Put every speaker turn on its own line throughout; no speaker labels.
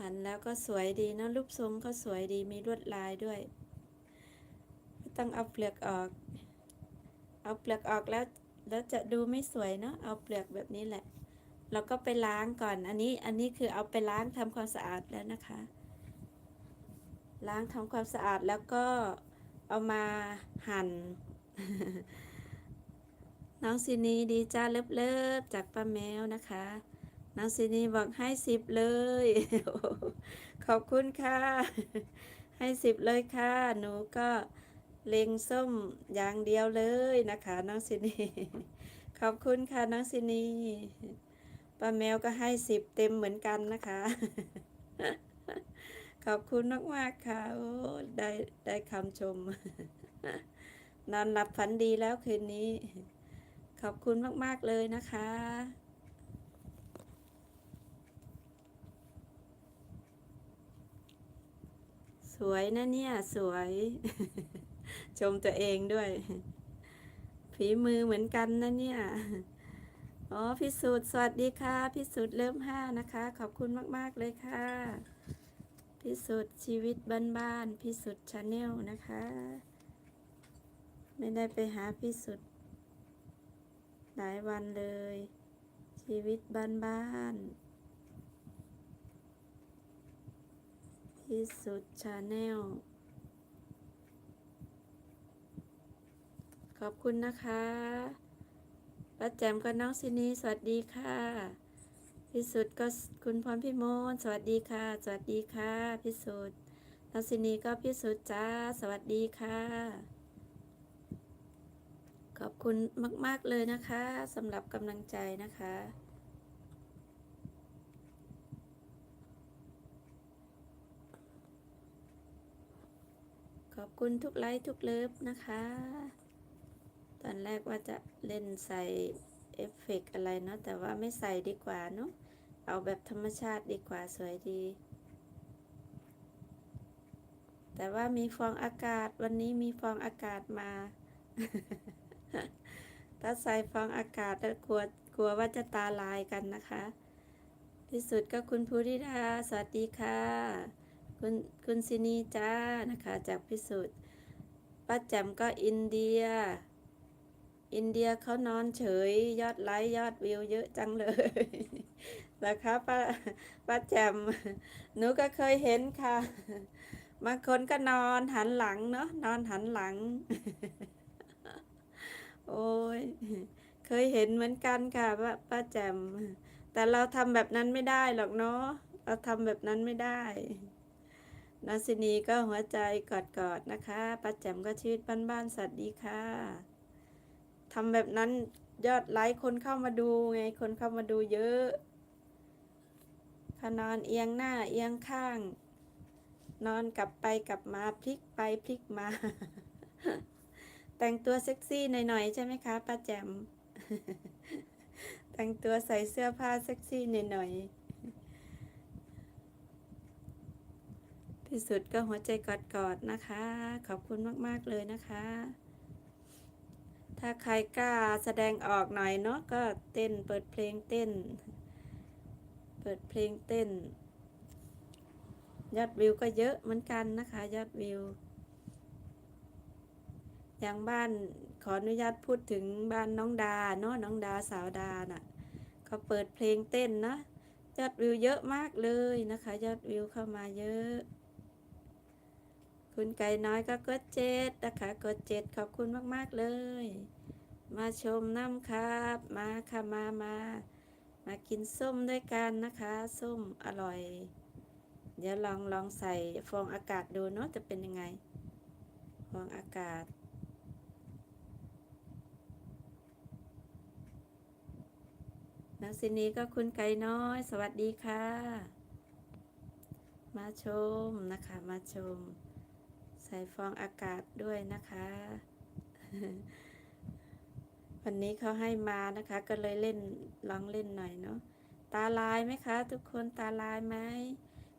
หันแล้วก็สวยดีนะรูปทรงเขาสวยดีมีลวดลายด้วยต้องเอาเปลือกออก เอาเปลือกออกแล้วแล้วจะดูไม่สวยเนาะเอาเปลือกแบบนี้แหละเราก็ไปล้างก่อน อันนี้อันนี้คือเอาไปล้างทำความสะอาดแล้วนะคะ ล้างทำความสะอาดแล้วก็เอามาหั่น น้องซินีดีจ้าเลิฟเลิฟจากป้าแมวนะคะ น้องซินีบอกให้สิบเลย ขอบคุณค่ะ ให้สิบเลยค่ะ หนูก็เล็งส้มอย่างเดียวเลยนะคะน้องซินี ขอบคุณค่ะน้องซินี ป้าแมวก็ให้สิบเต็มเหมือนกันนะคะ ขอบคุณมากๆค่ะ โอ้ ได้ได้คำชม นอนหลับฝันดีแล้วคืนนี้ ขอบคุณมาก ๆ เลยนะคะ วยนะเนี่ยสวย ชมตัวเองด้วยฝีมือเหมือนกันนะเนี่ยอ๋อพิสูจน์สวัสดีค่ะ พิสูจน์เริ่มห้านะคะ ขอบคุณมาก ๆ เลยค่ะ พิสุทธิ์ชีวิตบ้านๆพิสุทธิ์ชาแนลนะคะ ไม่ได้ไปหาพิสุทธิ์หลายวันเลย ชีวิตบ้านๆ พิสุทธิ์ชาแนลขอบคุณนะคะป้าแจมกับน้องซินีสวัสดีค่ะพิสุทธิ์ก็คุณพรพิมลสวัสดีค่ะ สวัสดีค่ะพิสุทธิ์นัสินีก็พิสุทธิ์จ้าสวัสดีค่ะ ขอบคุณมาก ๆ เลยนะคะสำหรับกำลังใจนะคะ อบคุณทุกไลค์ทุกเลิฟนะคะ ตอนแรกว่าจะเล่นใส่เอฟเฟกต์อะไรเนาะแต่ว่าไม่ใส่ดีกว่าเนาะเอาแบบธรรมชาติดีกว่าสวยดี แต่ว่ามีฟองอากาศวันนี้มีฟองอากาศมา ถ้าใส่ฟองอากาศแล้วกลัวกลัวว่าจะตาลายกันนะคะ ที่สุดก็คุณภูริดาสวัสดีค่ะ คุณคุณซินีจ้านะคะ จากพิสุทธิ์ป้าแจ่มก็อินเดีย อินเดียเขานอนเฉย ยอดไลค์ยอดวิวเยอะจังเลยนะคะป้าป้าแจ่มหนูก็เคยเห็นค่ะบางคนก็นอนหันหลังเนาะนอนหันหลัง โอ้ยเคยเห็นเหมือนกันค่ะป้าป้าแจ่มแต่เราทำแบบนั้นไม่ได้หรอกเนาะเราทำแบบนั้นไม่ได้ นาซินีก็หัวใจกอดๆนะคะป้าแจมก็ชีวิตบ้านๆสวัสดีค่ะทำแบบนั้นยอดไลค์คนเข้ามาดูไงคนเข้ามาดูเยอะพนอนเอียงหน้าเอียงข้าง นอนกลับไปกลับมาพลิกไปพลิกมา แต่งตัวเซ็กซี่หน่อยๆใช่ไหมคะป้าแจม แต่งตัวใส่เสื้อผ้าเซ็กซี่หน่อยๆ ที่สุดก็หัวใจกอดๆนะคะ ขอบคุณมาก ๆ เลยนะคะ ถ้าใครกล้าแสดงออกหน่อยเนาะก็เต้นเปิดเพลงเต้น เปิดเพลงเต้น ยอดวิวก็เยอะเหมือนกันนะคะ ยอดวิว อย่างบ้านขออนุญาตพูดถึงบ้านน้องดาเนาะน้องดาสาวดาน่ะเขาเปิดเพลงเต้นนะยอดวิวเยอะมากเลยนะคะ ยอดวิวเข้ามาเยอะ คุณไก่น้อยก็กดเจ็ดนะคะกดเจ็ดขอบคุณมาก ๆ เลย มาชมน้ำครับ มาค่ะมามามากินส้มด้วยกันนะคะ ส้มอร่อย เดี๋ยวลองลองใส่ฟองอากาศดูเนาะจะเป็นยังไง ฟองอากาศนักสินีก็คุณไก่น้อย สวัสดีค่ะ มาชมนะคะ มาชม ใส่ฟองอากาศด้วยนะคะ วันนี้เขาให้มานะคะ ก็เลยเล่นลองเล่นหน่อยเนาะตาลายไหมคะ ทุกคนตาลายไหม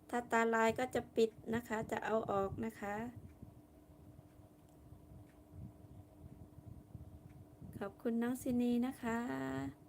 ถ้าตาลายก็จะปิดนะคะ จะเอาออกนะคะ ขอบคุณน้องซินีนะคะ